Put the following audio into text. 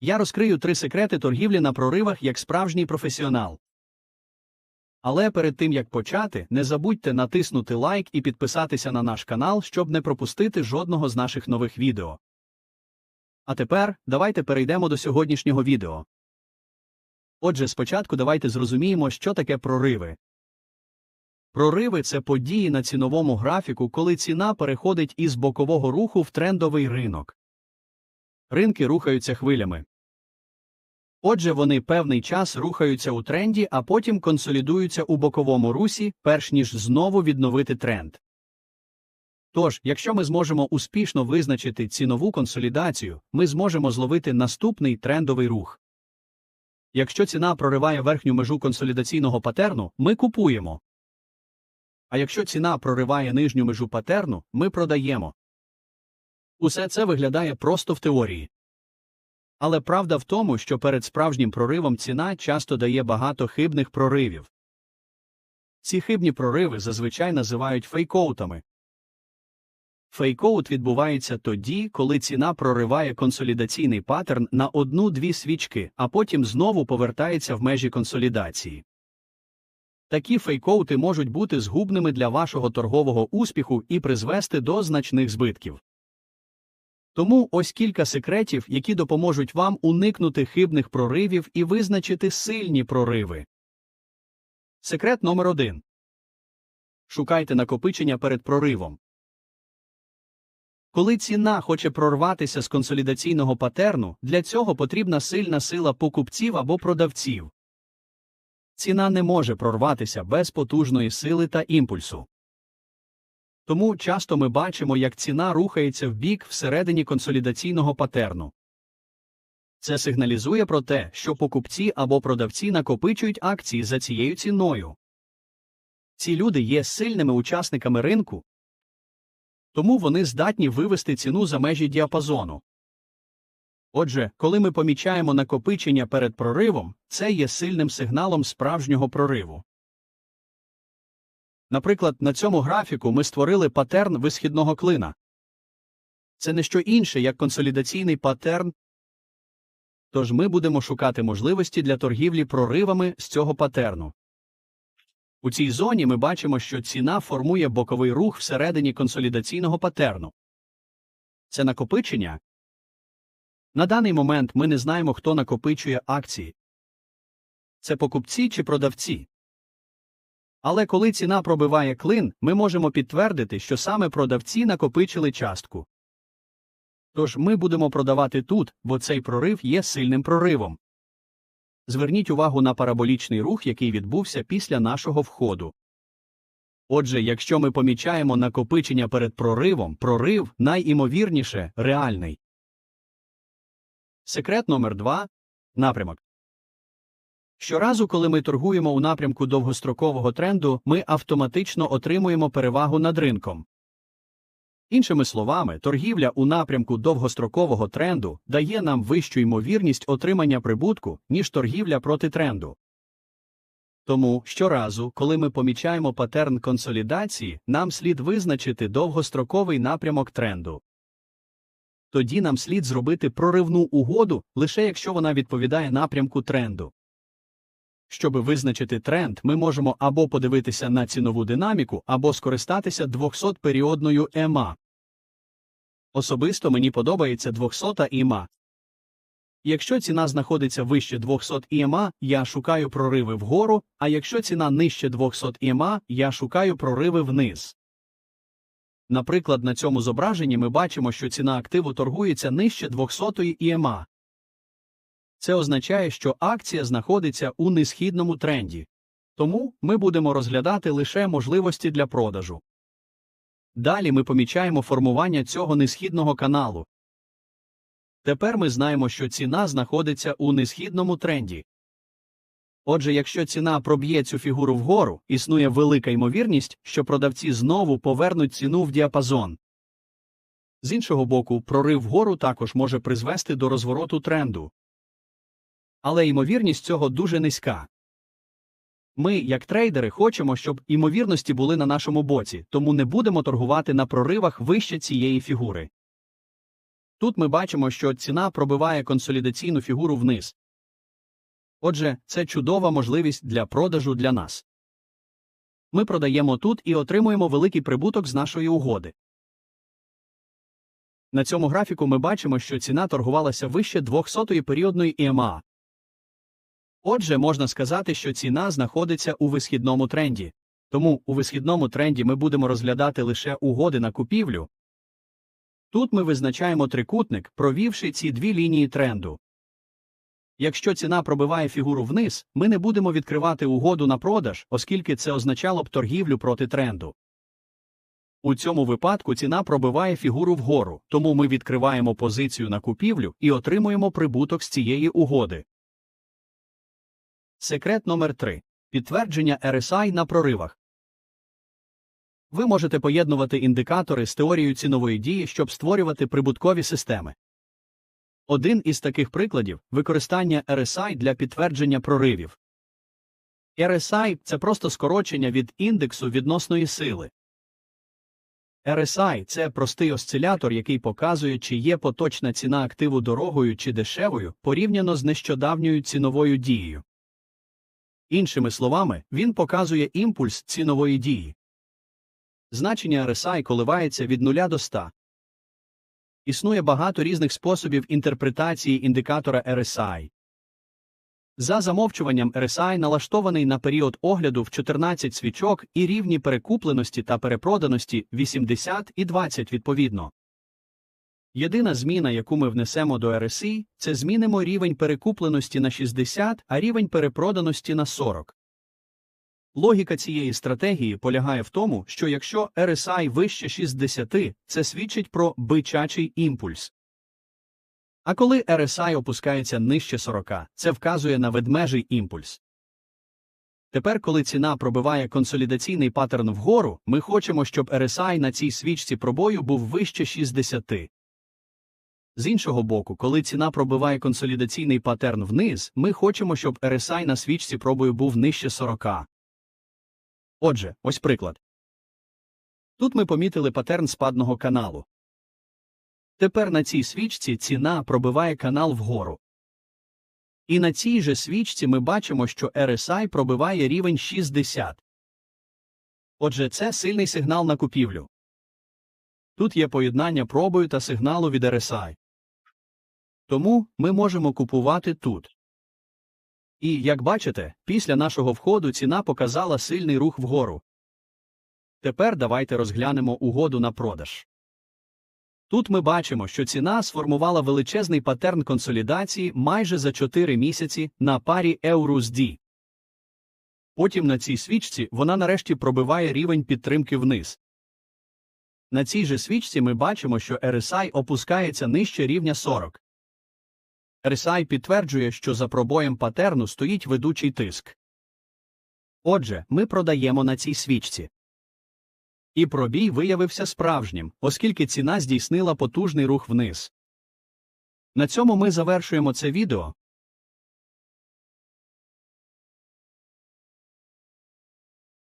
Я розкрию три секрети торгівлі на проривах як справжній професіонал. Але перед тим як почати, не забудьте натиснути лайк і підписатися на наш канал, щоб не пропустити жодного з наших нових відео. А тепер давайте перейдемо до сьогоднішнього відео. Отже, спочатку давайте зрозуміємо, що таке прориви. Прориви це події на ціновому графіку, коли ціна переходить із бокового руху в трендовий ринок. Ринки рухаються хвилями. Отже, вони певний час рухаються у тренді, а потім консолідуються у боковому русі, перш ніж знову відновити тренд. Тож, якщо ми зможемо успішно визначити цінову консолідацію, ми зможемо зловити наступний трендовий рух. Якщо ціна прориває верхню межу консолідаційного патерну, ми купуємо. А якщо ціна прориває нижню межу патерну, ми продаємо. Усе це виглядає просто в теорії. Але правда в тому, що перед справжнім проривом ціна часто дає багато хибних проривів. Ці хибні прориви зазвичай називають фейкоутами. Фейкоут відбувається тоді, коли ціна прориває консолідаційний паттерн на одну-дві свічки, а потім знову повертається в межі консолідації. Такі фейкоути можуть бути згубними для вашого торгового успіху і призвести до значних збитків. Тому ось кілька секретів, які допоможуть вам уникнути хибних проривів і визначити сильні прориви. Секрет номер 1 Шукайте накопичення перед проривом. Коли ціна хоче прорватися з консолідаційного патерну, для цього потрібна сильна сила покупців або продавців. Ціна не може прорватися без потужної сили та імпульсу. Тому часто ми бачимо, як ціна рухається в бік всередині консолідаційного патерну. Це сигналізує про те, що покупці або продавці накопичують акції за цією ціною. Ці люди є сильними учасниками ринку, тому вони здатні вивести ціну за межі діапазону. Отже, коли ми помічаємо накопичення перед проривом, це є сильним сигналом справжнього прориву. Наприклад, на цьому графіку ми створили патерн висхідного клина. Це не що інше, як консолідаційний патерн. Тож ми будемо шукати можливості для торгівлі проривами з цього патерну. У цій зоні ми бачимо, що ціна формує боковий рух всередині консолідаційного патерну. Це накопичення. На даний момент ми не знаємо, хто накопичує акції. Це покупці чи продавці. Але коли ціна пробиває клин, ми можемо підтвердити, що саме продавці накопичили частку. Тож ми будемо продавати тут, бо цей прорив є сильним проривом. Зверніть увагу на параболічний рух, який відбувся після нашого входу. Отже, якщо ми помічаємо накопичення перед проривом, прорив найімовірніше реальний. Секрет номер 2 напрямок. Щоразу, коли ми торгуємо у напрямку довгострокового тренду, ми автоматично отримуємо перевагу над ринком. Іншими словами, торгівля у напрямку довгострокового тренду дає нам вищу ймовірність отримання прибутку, ніж торгівля проти тренду. Тому щоразу, коли ми помічаємо патерн консолідації, нам слід визначити довгостроковий напрямок тренду. Тоді нам слід зробити проривну угоду, лише якщо вона відповідає напрямку тренду. Щоби визначити тренд, ми можемо або подивитися на цінову динаміку, або скористатися 200-періодною ЕМА. Особисто мені подобається 200 ІМА. Якщо ціна знаходиться вище 200 ІМА, я шукаю прориви вгору, а якщо ціна нижче 200 ІМА, я шукаю прориви вниз. Наприклад, на цьому зображенні ми бачимо, що ціна активу торгується нижче 200 ІМА. Це означає, що акція знаходиться у несхідному тренді. Тому ми будемо розглядати лише можливості для продажу. Далі ми помічаємо формування цього несхідного каналу. Тепер ми знаємо, що ціна знаходиться у несхідному тренді. Отже, якщо ціна проб'є цю фігуру вгору, існує велика ймовірність, що продавці знову повернуть ціну в діапазон. З іншого боку, прорив вгору також може призвести до розвороту тренду але ймовірність цього дуже низька. Ми, як трейдери, хочемо, щоб ймовірності були на нашому боці, тому не будемо торгувати на проривах вище цієї фігури. Тут ми бачимо, що ціна пробиває консолідаційну фігуру вниз. Отже, це чудова можливість для продажу для нас. Ми продаємо тут і отримуємо великий прибуток з нашої угоди. На цьому графіку ми бачимо, що ціна торгувалася вище 200-ї періодної ІМА. Отже, можна сказати, що ціна знаходиться у висхідному тренді. Тому у висхідному тренді ми будемо розглядати лише угоди на купівлю. Тут ми визначаємо трикутник, провівши ці дві лінії тренду. Якщо ціна пробиває фігуру вниз, ми не будемо відкривати угоду на продаж, оскільки це означало б торгівлю проти тренду. У цьому випадку ціна пробиває фігуру вгору, тому ми відкриваємо позицію на купівлю і отримуємо прибуток з цієї угоди. Секрет номер 3. Підтвердження RSI на проривах. Ви можете поєднувати індикатори з теорією цінової дії, щоб створювати прибуткові системи. Один із таких прикладів використання RSI для підтвердження проривів. RSI – це просто скорочення від індексу відносної сили. RSI – це простий осцилятор, який показує, чи є поточна ціна активу дорогою чи дешевою порівняно з нещодавньою ціновою дією. Іншими словами, він показує імпульс цінової дії. Значення RSI коливається від 0 до 100. Існує багато різних способів інтерпретації індикатора RSI. За замовчуванням RSI налаштований на період огляду в 14 свічок і рівні перекупленості та перепроданості 80 і 20 відповідно. Єдина зміна, яку ми внесемо до RSI, це змінимо рівень перекупленості на 60, а рівень перепроданості на 40. Логіка цієї стратегії полягає в тому, що якщо RSI вище 60, це свідчить про бичачий імпульс. А коли RSI опускається нижче 40, це вказує на ведмежий імпульс. Тепер, коли ціна пробиває консолідаційний паттерн вгору, ми хочемо, щоб RSI на цій свічці пробою був вище 60. З іншого боку, коли ціна пробиває консолідаційний паттерн вниз, ми хочемо, щоб RSI на свічці пробою був нижче 40. Отже, ось приклад. Тут ми помітили паттерн спадного каналу. Тепер на цій свічці ціна пробиває канал вгору. І на цій же свічці ми бачимо, що RSI пробиває рівень 60. Отже, це сильний сигнал на купівлю. Тут є поєднання пробою та сигналу від RSI. Тому ми можемо купувати тут. І, як бачите, після нашого входу ціна показала сильний рух вгору. Тепер давайте розглянемо угоду на продаж. Тут ми бачимо, що ціна сформувала величезний паттерн консолідації майже за 4 місяці на парі EURUSD. Потім на цій свічці вона нарешті пробиває рівень підтримки вниз. На цій же свічці ми бачимо, що RSI опускається нижче рівня 40. RSI підтверджує, що за пробоєм патерну стоїть ведучий тиск. Отже, ми продаємо на цій свічці. І пробій виявився справжнім, оскільки ціна здійснила потужний рух вниз. На цьому ми завершуємо це відео.